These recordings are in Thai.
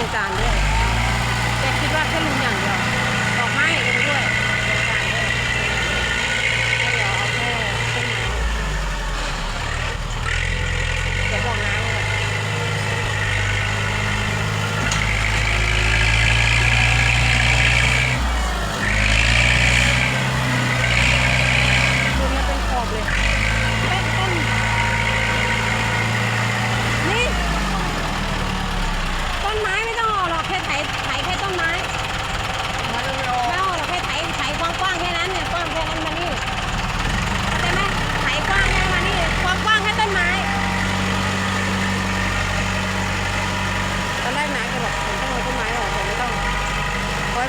รงจารด้วย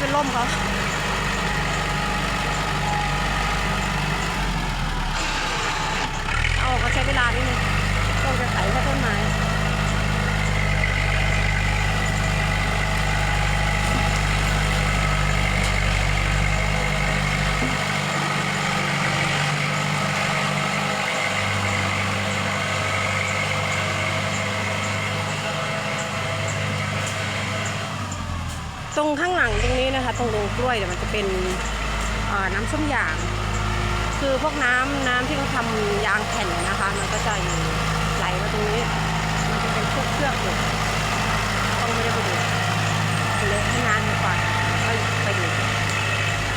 เป็นล่มเขาเอาก็ใช้เวลานิดนึงต้องจะใส่แค่ รงข้างหลังตรงนี้นะคะ ตรงโรงกล้วยเดี๋ยวมันจะเป็นน้ำส้มยาง คือพวกน้ำน้ำที่เขาทำยางแผ่นนะคะ มันก็จะไหลมาตรงนี้ มันจะเป็นพวกเชือกอยู่ต้องไม่ได้ไปดูเละให้นานกว่าก็ไปดู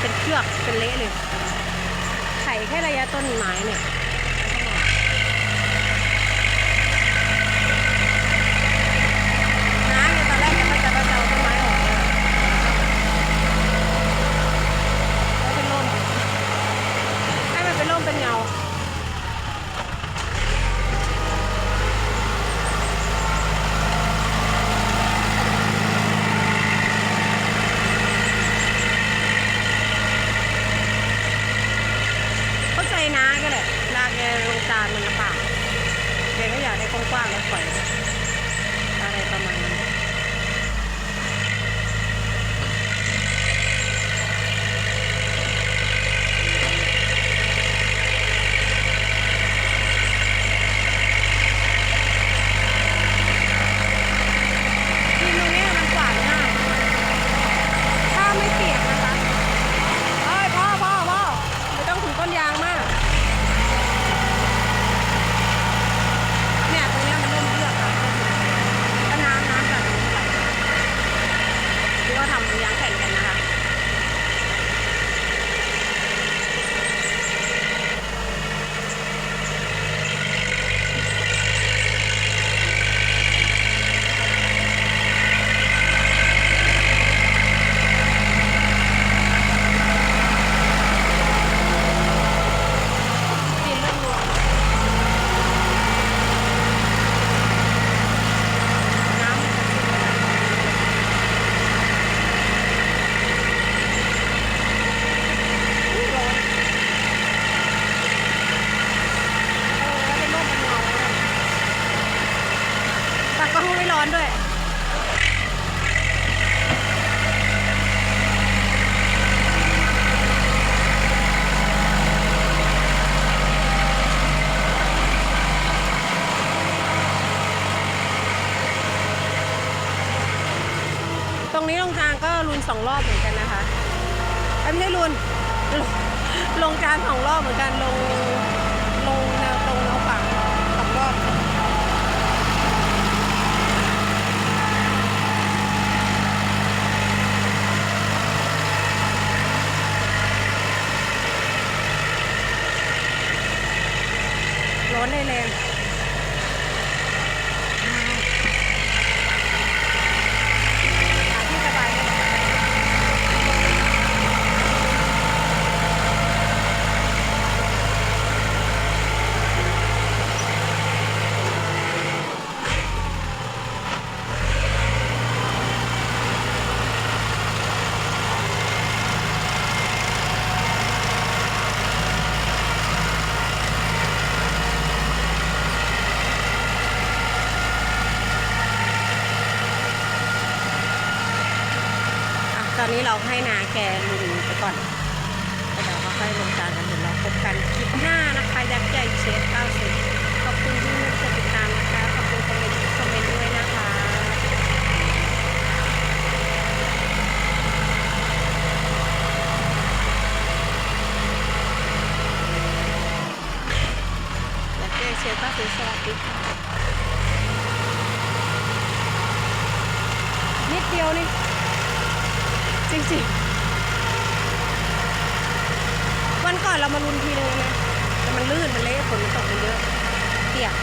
เป็นเชือกเป็นเละเลยไข่แค่ระยะต้นไม้เนี่ย 我挂了，不好。 ยัง看ข่างก็ลุนสองรอบเหมือนกันนะคะไม่ใช่ลุนลงการสองรอบเหมือนกันลงลงแนวตรงแนวฝั่งสองรอบร้อนในเลง นี้เราให้นาแกลุงไปก่อนแล้วเดี๋ยวราค่อยลงจานกันเดี๋ยวเราพบกันคลิปหน้านะคะยักษ์ใหญ่เชฟเก้าสิขอบคุณที่มาติดตามนะคะ ขอบคุณคอมเมนต์คอมเมนต์ด้วยนะคะยักษ์ใหญ่เชฟเก้าสิบสวัสดีค่ะนิดเดียวนี่ จริงๆ วันก่อนเรามาลุนทีนึงนะแต่มันลื่น มันเละฝนมันตกมันเยอะเปียก